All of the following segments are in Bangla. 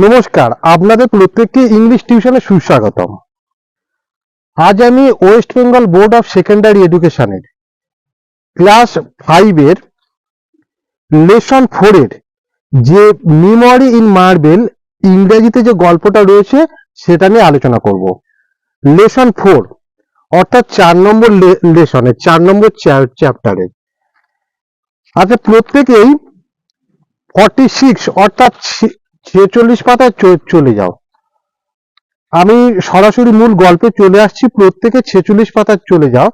নমস্কার, আপনাদের প্রত্যেককে ইংলিশ টিউশনে সুস্বাগতম। আজ আমি West Bengal board of secondary এডুকেশনের ক্লাস ফাইভের লেসন ফোরের যে মেমোরি ইন মার্বেল ইংরেজিতে যে গল্পটা রয়েছে, সেটা নিয়ে আলোচনা করব। লেসন ফোর অর্থাৎ চার নম্বর লেসনে চার নম্বর চ্যাপ্টারে আচ্ছা প্রত্যেকেই ফর্টি সিক্স অর্থাৎ ছেচল্লিশ পাতায় চলে যাও। আমি সরাসরি মূল গল্পে চলে আসছি, প্রত্যেকে ছেচল্লিশ পাতায় চলে যাও।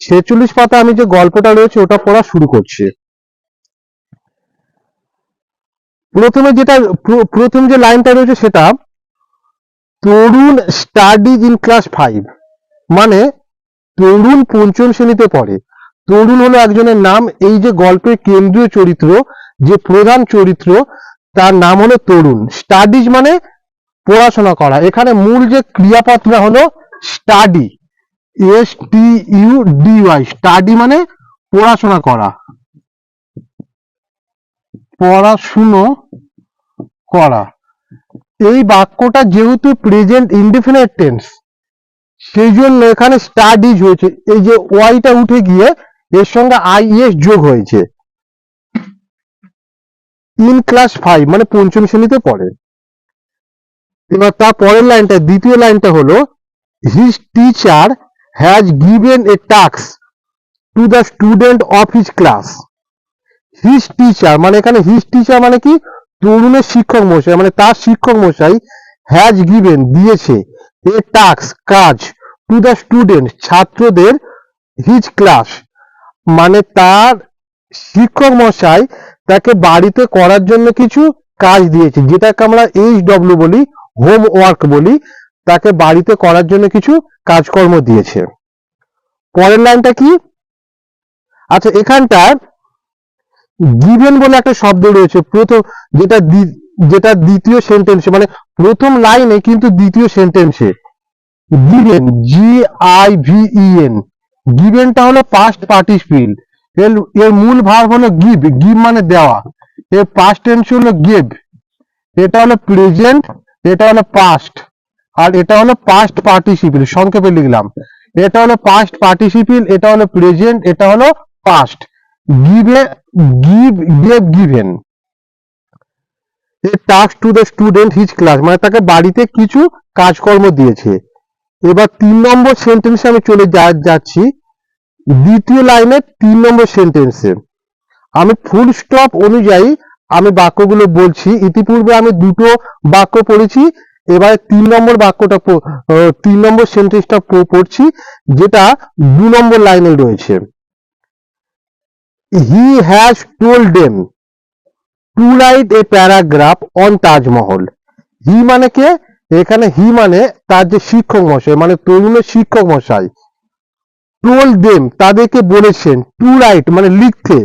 ছেচল্লিশ পাতা আমি যে গল্পটা রয়েছে, ওটা পড়া শুরু করছি। প্রথমে যেটা প্রথম যে লাইনটা রয়েছে সেটা, Tarun studies in class five মানে তরুণ পঞ্চম শ্রেণীতে পড়ে। তরুণ হলো একজনের নাম। এই যে গল্পের কেন্দ্রীয় চরিত্র, যে প্রধান চরিত্র তার নাম হলো তরুণ। স্টাডিজ মানে পড়াশোনা করা। এখানে মূল যে ক্রিয়াপদটা হলো study S T U D Y study মানে পড়াশোনা করা। পড়াশুনো করা। এই বাক্যটা যেহেতু প্রেজেন্ট ইনডিফিনিট টেন্স সেই জন্য এখানে স্টাডিজ হয়েছে। এই যে ওয়াইটা উঠে গিয়ে এর সঙ্গে আইএস যোগ হয়েছে। ইন ক্লাস ফাইভ মানে পঞ্চম শ্রেণীতে পড়ে। এবার তার পরের লাইনটা দ্বিতীয় লাইনটা হলো his teacher has given a task to the student of his class his teacher মানে এখানে হিজ টিচার মানে কি? তরুণের শিক্ষক মশাই মানে তার শিক্ষক মশাই হ্যাজ গিভেন দিয়েছে এ টাস্ক কাজ টু দ্য স্টুডেন্ট ছাত্রদের হিজ ক্লাস মানে তার শিক্ষক মশাই তাকে বাড়িতে করার জন্য কিছু কাজ দিয়েছে যেটাকে আমরা এইচ ডব্লিউ বলি হোমওয়ার্ক বলি, তাকে বাড়িতে করার জন্য কিছু কাজকর্ম দিয়েছে। পরের লাইনটা কি? আচ্ছা এখানটা গিভেন বলে একটা শব্দ রয়েছে। প্রথম যেটা যেটা দ্বিতীয় সেন্টেন্সে মানে প্রথম লাইনে কিন্তু দ্বিতীয় সেন্টেন্সে given G I V E গিভেনটা হলো পাস্ট পার্টিসিপিল এর এর মূল ভার্ব হলো গিভ গিভ মানে দেওয়া। এর পাস্ট টেন্স হলো গিভ এটা হলো প্রেজেন্ট এটা হলো পাস্ট আর এটা হলো পাস্ট পার্টিসিপিল সংক্ষেপে লিখলাম। এটা হলো পাস্ট পার্টিসিপিল এটা হলো প্রেজেন্ট এটা হলো past give give gave given a task to the student his class মানে তাকে বাড়িতে কিছু কাজকর্ম দিয়েছে। এবার তিন নম্বর সেন্টেন্সে আমি চলে যা- যাচ্ছি। দ্বিতীয় লাইনে তিন নম্বর সেন্টেন্সে আমি ফুল স্টপ অনুযায়ী আমি বাক্যগুলো বলছি। ইতিপূর্বে আমি দুটো বাক্য পড়েছি, এবারে তিন নম্বর বাক্যটা তিন নম্বর সেন্টেন্সটা পড়ছি, যেটা দু নম্বর লাইনে রয়েছে। He has told them to write a paragraph on Taj Mahal he মানে কে? এখানে হি মানে তার যে শিক্ষক মশাই মানে তরুণের শিক্ষক মশাই। টোল দেম তাদেরকে বলেছেন টু রাইট মানে লিখতে।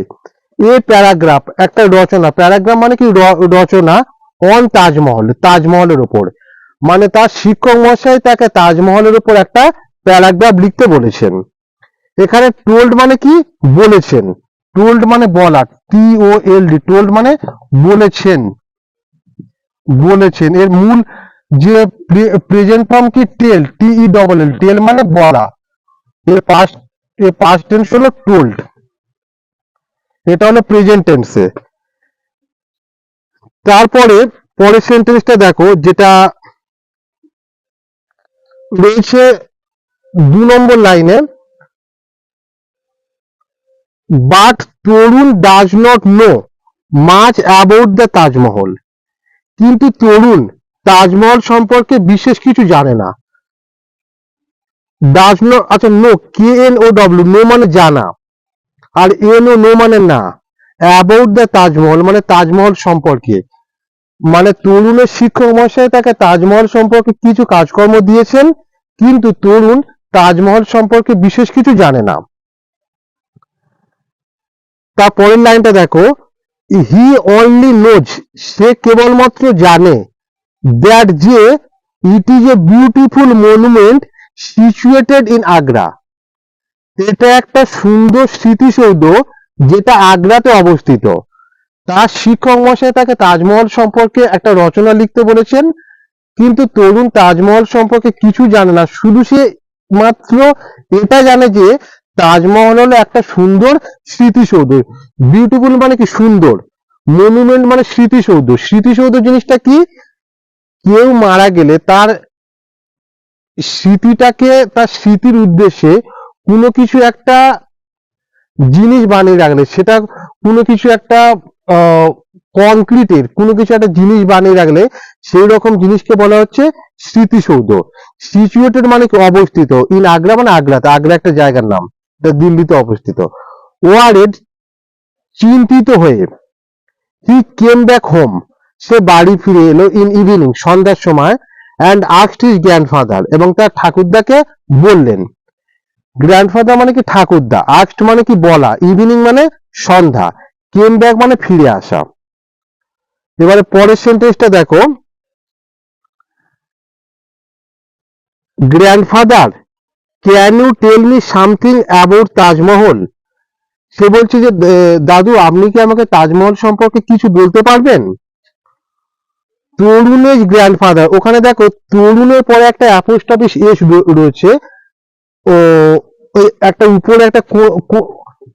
এ প্যারাগ্রাফ, একটা রচনা। প্যারাগ্রাফ মানে কি? রচনা অন তাজমহল, তাজমহলের উপর মানে তার শিক্ষক মশাই তাকে তাজমহলের উপর একটা প্যারাগ্রাফ লিখতে বলেছেন। এখানে টোল্ড মানে কি? বলেছেন। টোল্ড মানে বলা টি ও এল ডি টোল্ড মানে বলেছেন। বলেছেন। এর মূল যে প্রেজেন্ট ফর্ম কি? Tell T E double L tell মানে বলা। এর পাস্ট এর পাস্ট টেন্স হলো টোল্ড এটা হলো প্রেজেন্ট টেন্সে তারপরে পরের সেন্টেন্সটা দেখো, যেটা রয়েছে দু নম্বর লাইনে but Tarun does not know much about the Taj Mahal. কিন্তু তরুণ তাজমহল সম্পর্কে বিশেষ কিছু জানে না। ডাজ নো আচ্ছা know K N O W know মানে জানা। আর এন ও নো মানে না। অ্যাবাউট দ্য তাজমহল মানে তাজমহল সম্পর্কে। মানে তরুণের শিক্ষক মহাশয় তাকে তাজমহল সম্পর্কে কিছু কাজকর্ম দিয়েছেন, কিন্তু তরুণ তাজমহল সম্পর্কে বিশেষ কিছু জানে না। তার পরের লাইনটা দেখো। হি অনলি নোজ সে কেবলমাত্র জানে দ্যাট যে it is a beautiful monument situated in Agra এটা একটা সুন্দর স্মৃতিসৌধ যেটা আগ্রাতে অবস্থিত। তার শিক্ষক মশাই তাকে তাজমহল সম্পর্কে একটা রচনা লিখতে বলেছেন, কিন্তু তরুণ তাজমহল সম্পর্কে কিছু জানে না। শুধু সে মাত্র এটা জানে যে তাজমহল হলো একটা সুন্দর স্মৃতিসৌধ। বিউটিফুল মানে কি সুন্দর? মনুমেন্ট মানে স্মৃতিসৌধ। স্মৃতিসৌধ জিনিসটা কি? কেউ মারা গেলে তার স্মৃতিটাকে তার স্মৃতির উদ্দেশ্যে কোনো কিছু একটা জিনিস বানিয়ে রাখলে, সেটা কোনো কিছু একটা কংক্রিটের কোনো কিছু একটা জিনিস বানিয়ে রাখলে সেই রকম জিনিসকে বলা হচ্ছে স্মৃতিসৌধ। সিচুয়েটেড মানে কি? অবস্থিত। ইন আগ্রা মানে আগ্রাতে আগ্রা একটা জায়গার নাম। দিল্লিতে অবস্থিত। ওয়ারেড চিন্তিত হয়ে হি কেম ব্যাক হোম সে বাড়ি ফিরে এলো ইন ইভিনিং সন্ধ্যার সময়। অ্যান্ড আস্ট হিজ গ্র্যান্ডফাদার এবং তার ঠাকুরদাকে বললেন। গ্র্যান্ডফাদার মানে কি ঠাকুরদা? আস্ট মানে কি বলা? ইভিনিং মানে সন্ধ্যা। কেম ব্যাক মানে ফিরে আসা। এবারে পরের সেন্টেন্সটা দেখো। Grandfather can you tell me something about Taj Mahal? সে বলছে যে দাদু, আপনি কি আমাকে তাজমহল সম্পর্কে কিছু বলতে পারবেন? তরুণের গ্র্যান্ডফাদার ওখানে দেখো, তরুণের পরে একটা অ্যাপোস্টফিস এস রয়েছে। ও একটা উপরে একটা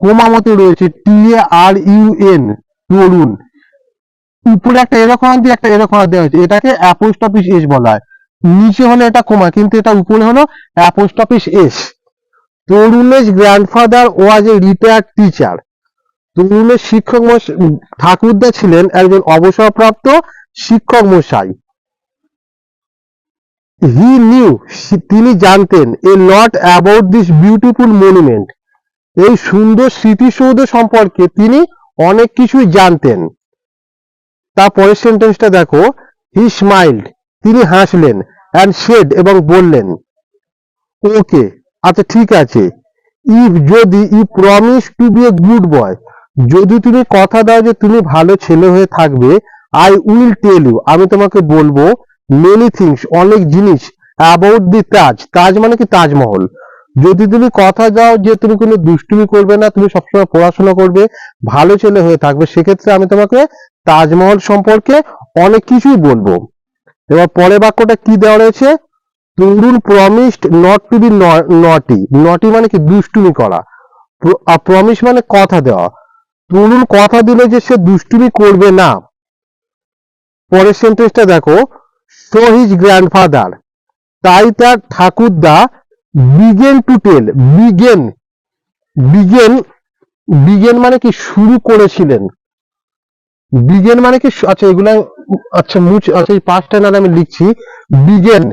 কোমা মতো রয়েছে টি আর ইউ এন তরুণ। উপরে একটা এরকম দিয়ে একটা এরকম দেওয়া হয়েছে। এটাকে অ্যাপোস্টফিস এস বলা হয়। নিচে হলো এটা কোমা, কিন্তু এটা উপরে হলো অ্যাপোস্টফিস এস তরুণের grandfather was a retired teacher তরুণের শিক্ষক ঠাকুরদা ছিলেন একজন অবসরপ্রাপ্ত শিক্ষক মশাই হি নিউ তিনি জানতেন a lot about this beautiful monument এই সুন্দর স্মৃতিসৌধ সম্পর্কে তিনি অনেক কিছুই জানতেন। তারপরের সেন্টেন্সটা দেখো হি স্মাইল্ড তিনি হাসলেন অ্যান্ড শেড এবং বললেন ওকে আচ্ছা ঠিক আছে ইফ যদি ই promise to be a good boy যদি তুমি কথা দাও যে তুমি ভালো ছেলে হয়ে থাকবে আই উইল টেল ইউ আমি তোমাকে বলব মেনি থিংস অনেক জিনিস অ্যাবাউট দি তাজ তাজ মানে কি তাজমহল? যদি তুমি কথা দাও যে তুমি কোনো দুষ্টুমি করবে না, তুমি সবসময় পড়াশোনা করবে, ভালো ছেলে হয়ে থাকবে, সেক্ষেত্রে আমি তোমাকে তাজমহল সম্পর্কে অনেক কিছুই বলব। এবার পরের বাক্যটা কি দেওয়া রয়েছে? Tarun promised not to be naughty naughty মানে কি দুষ্টুমি করা। প্রমিস মানে কথা দেওয়া। তরুণ কথা দিলে যে সে দুষ্টুমি করবে না। পরের সেন্টেন্সটা দেখো সো হিজ গ্র্যান্ডফাদার তাই তার ঠাকুরদা began to tell began began began মানে কি শুরু করেছিলেন। বিগেন মানে কি আচ্ছা এগুলা আচ্ছা মুচ আচ্ছা এই পাঁচটা না আমি লিখছি। বিগেন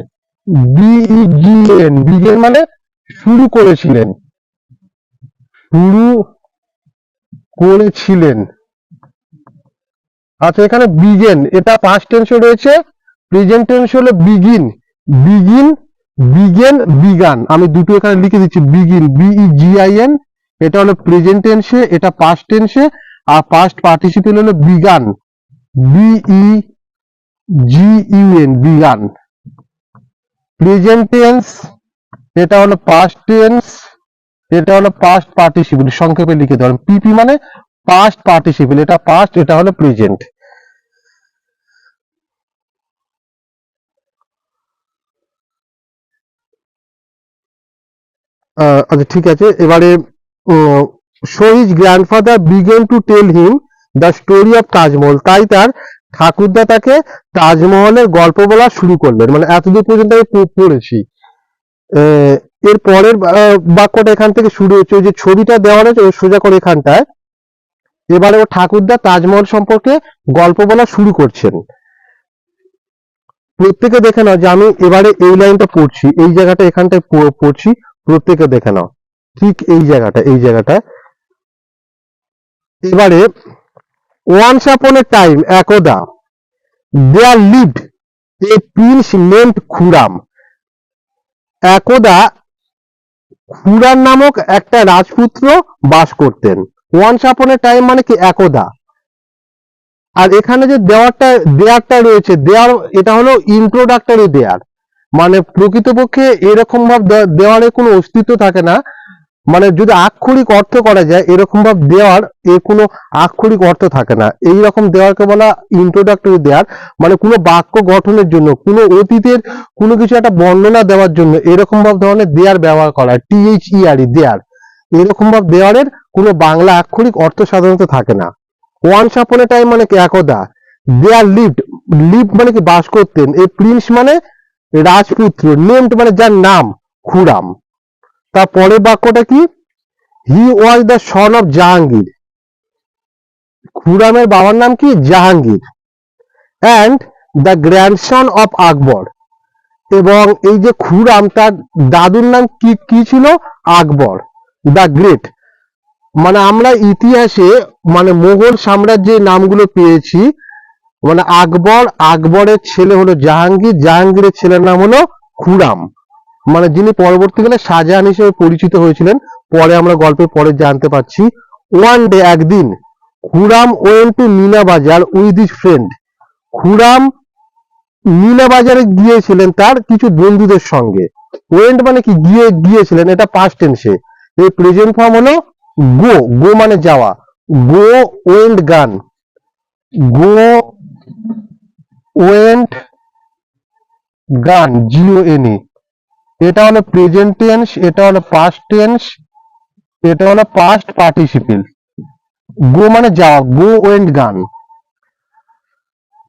বিইজিএন বিগেন মানে শুরু করেছিলেন। শুরু করেছিলেন। আচ্ছা এখানে বিগেন এটা পাস্ট টেন্সে রয়েছে প্রেজেন্ট টেন্স হলো বিগিন বিগিন বিগেন বিগান আমি দুটো এখানে লিখে দিচ্ছি বিগিন বিই জিআইএন এটা হলো প্রেজেন্ট টেন্সে এটা পাস্ট টেন্সে আর পাস্ট পার্টিসিপেল হলো begun B E G U N begun present tense এটা হলো পাস্ট টেন্স এটা হলো পাস্ট পার্টিসিপেল সংক্ষেপে লিখে দেওয়া পিপি মানে পাস্ট পার্টিসিপেল এটা পাস্ট এটা হলো প্রেজেন্ট আচ্ছা ঠিক আছে। এবারে so his grandfather began to tell him the story of Taj Mahal তাই তার ঠাকুরদা তাকে তাজমহলের গল্প বলা শুরু করলেন। মানে এতদূর পর্যন্ত আমি পড়েছি। এর পরের বাক্যটা এখান থেকে শুরু হচ্ছে। ওই যে ছবিটা দেওয়া রয়েছে সোজা করে এখানটায়। এবারে ও ঠাকুরদা তাজমহল সম্পর্কে গল্প বলা শুরু করছেন। প্রত্যেকে দেখে নাও যে আমি এবারে এই লাইনটা পড়ছি, এই জায়গাটা এখানটায় পড়ছি, প্রত্যেকে দেখে নাও। ঠিক এই জায়গাটা এই জায়গাটা। এবারে ওয়ান্স আপন এ টাইম একদা there lived a prince named Khurram. একদা খুরাম নামক একটা রাজপুত্র বাস করতেন। ওয়ান্স আপন এ টাইম মানে কি একদা। আর এখানে যে দেওয়ারটা, দেয়ারটা রয়েছে, দেয়ার এটা হলো ইন্ট্রোডাক্টরি দেয়ার। মানে প্রকৃতপক্ষে এরকম ভাব দে- দেওয়ারের কোনো অস্তিত্ব থাকে না। মানে যদি আক্ষরিক অর্থ করা যায় এরকম ভাব দেওয়ার এর কোনো আক্ষরিক অর্থ থাকে না। এই রকম দেওয়ারকে বলা ইন্ট্রোডাক্টরি দেওয়ার মানে কোনো বাক্য গঠনের জন্য, কোনো অতীতের কোনো কিছু একটা বর্ণনা দেওয়ার জন্য এরকম ভাব ধরনের দেয়ার ব্যবহার করা টিএইচ টিএইচইআর দেয়ার। এরকম ভাব দেওয়ারের কোনো বাংলা আক্ষরিক অর্থ সাধারণত থাকে না। ওয়ান সাপনে টাইম মানে কি একদা? There lived. লিভ মানে কি বাস করতেন এই প্রিন্স মানে রাজপুত্র। নেমড মানে যার নাম, খুরাম। তার পরের বাক্যটা কি? He was the son of Jahangir. খুরামের বাবার নাম কি? Jahangir. And the grandson of Akbar. এবং এই যে খুরাম, তার দাদুর নাম কি কি ছিল? আকবর। দ্য গ্রেট মানে আমরা ইতিহাসে মানে মোগল সাম্রাজ্যের নামগুলো পেয়েছি। মানে আকবর, আকবরের ছেলে হলো জাহাঙ্গীর, জাহাঙ্গীরের ছেলের নাম হলো খুরাম। মানে যিনি পরবর্তীকালে শাহজাহান হিসেবে পরিচিত হয়েছিলেন, পরে আমরা গল্পের পরে জানতে পারছি। ওয়ান ডে একদিন, Khurram went to Meena Bazaar with his friend Khurram Mina বাজারে গিয়েছিলেন তার কিছু বন্ধুদের সঙ্গে। ওয়েন্ট মানে কি? গিয়ে, গিয়েছিলেন, এটা পাস্ট টেন্সে এই প্রেজেন্ট ফর্ম হলো গো গো মানে যাওয়া। গো ওয়েন্ট গান গো ওয়েন্ট গান জিও এনি এটা হলো প্রেজেন্ট টেন্স এটা হলো পাস্ট টেন্স এটা হলো পাস্ট পার্টিসিপেল গো মানে যাওয়া গো ওয়েন্ট গান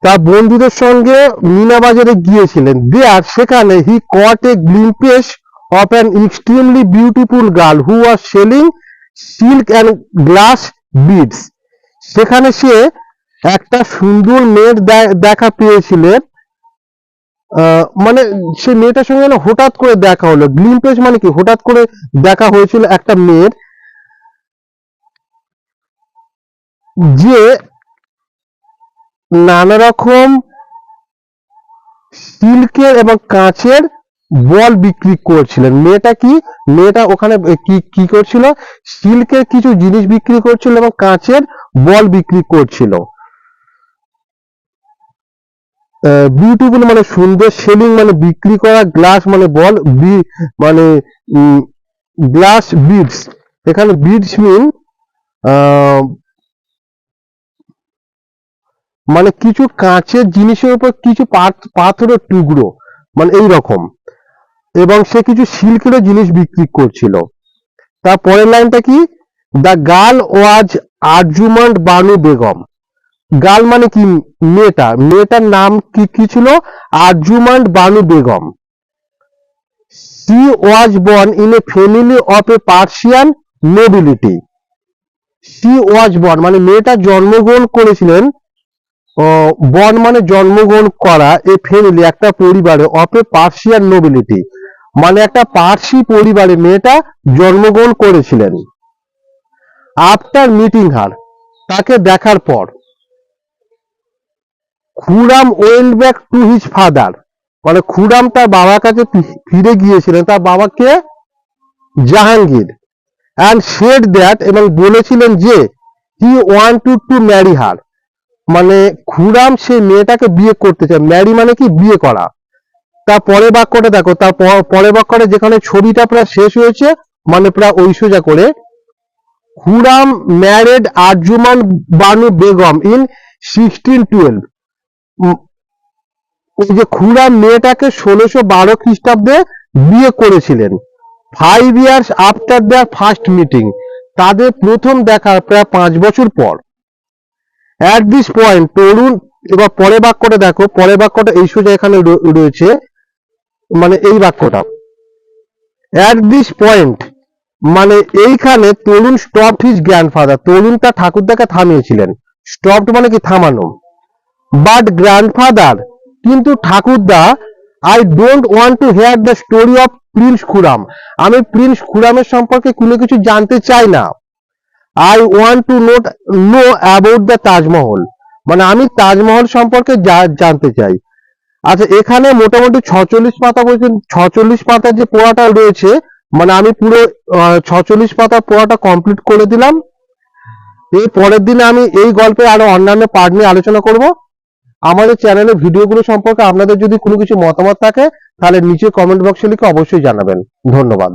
তার বন্ধুদের সঙ্গে মিনা বাজারে গিয়েছিলেন। দেয়ার সেখানে he caught a glimpse of an extremely beautiful girl who are selling silk and glass beads সেখানে সে একটা সুন্দর মেয়ের দেখা পেয়েছিলেন মানে সে মেয়েটার সঙ্গে হঠাৎ করে দেখা হলো। গ্লিম্পেস মানে কি? হঠাৎ করে দেখা হয়েছিল একটা মেয়ের। যে নানা রকম সিল্কের এবং কাঁচের বল বিক্রি করছিলেন। মেয়েটা কি? মেয়েটা ওখানে কি কি করছিল? সিল্কের কিছু জিনিস বিক্রি করছিল এবং কাঁচের বল বিক্রি করছিল। বিউটিফুল মানে সুন্দর সেলিং মানে বিক্রি করা গ্লাস মানে বল মানে গ্লাস বিডস এখানে বিডস মিন মানে কিছু কাঁচের জিনিসের উপর কিছু পাথ- পাথরের টুকরো মানে এই রকম এবং সে কিছু সিল্কেরও জিনিস বিক্রি করছিল। তার পরের লাইনটা কি? The girl was Arjumand Banu Begum. Girl মানে কি? মেয়েটা। মেয়েটার নাম কি কি ছিল? Arjumand Banu Begum. She was born in a family of a Persian nobility. She was born মানে মেয়েটা জন্মগ্রহণ করেছিলেন বন মানে জন্মগ্রহণ করা এ ফ্যামিলি, একটা পরিবারে, অফ এ পার্সিয়ান নোবিলিটি। মানে একটা পার্সি পরিবারে মেয়েটা জন্মগ্রহণ করেছিলেন। আফটার মিটিং হার, তাকে দেখার পর। Khurram went back to his father. মানে খুরাম তার বাবার কাছে ফিরে গিয়েছিলেন, তার বাবাকে জাহাঙ্গীর। অ্যান্ড সেড দ্যাট এবং বলেছিলেন যে he to to marry her মানে খুরাম সেই মেয়েটাকে বিয়ে করতে চায়। ম্যারি মানে কি? বিয়ে করা। তার পরের বাক্যটা দেখো, তার পরের বাক্যটা যেখানে ছবিটা প্রায় শেষ হয়েছে মানে প্রায় ঐশ্বর্যা করে, Khurram married Arjuman Banu Begum in sixteen twelve ওই যে খুরাম মেয়েটাকে ষোলোশো বারো খ্রিস্টাব্দে বিয়ে করেছিলেন। Five years after their first meeting তাদের প্রথম দেখা প্রায় পাঁচ বছর পর। অ্যাট দিস পয়েন্ট তরুণ, এবার পরের বাক্যটা দেখো, পরের বাক্যটা এই সোজা এখানে রয়ে- রয়েছে। মানে এই বাক্যটা। অ্যাট দিস পয়েন্ট মানে এইখানে Tarun stop his grandfather Tarun তার ঠাকুরদাকে থামিয়েছিলেন। স্টপড মানে কি থামানো? বাট গ্র্যান্ডফাদার কিন্তু ঠাকুরদা I don't want to hear the story of prince Khurram আমি প্রিন্স খুরামের সম্পর্কে কোনো কিছু জানতে চাই না। I want to note know about the Taj Mahal. মানে আমি তাজমহল সম্পর্কে জানতে চাই। আচ্ছা এখানে মোটামুটি ছচল্লিশ পাতা বলছেন ছচল্লিশ পাতার যে পোড়াটা রয়েছে মানে আমি পুরো ছচল্লিশ পাতার পোড়াটা কমপ্লিট করে দিলাম। এই পরের দিনে আমি এই গল্পে আরও অন্যান্য পার্ট নিয়ে আলোচনা করব। আমাদের চ্যানেলে ভিডিওগুলো সম্পর্কে আপনাদের যদি কোনো কিছু মতামত থাকে, তাহলে নিচে কমেন্ট বক্সে লিখে অবশ্যই জানাবেন। ধন্যবাদ।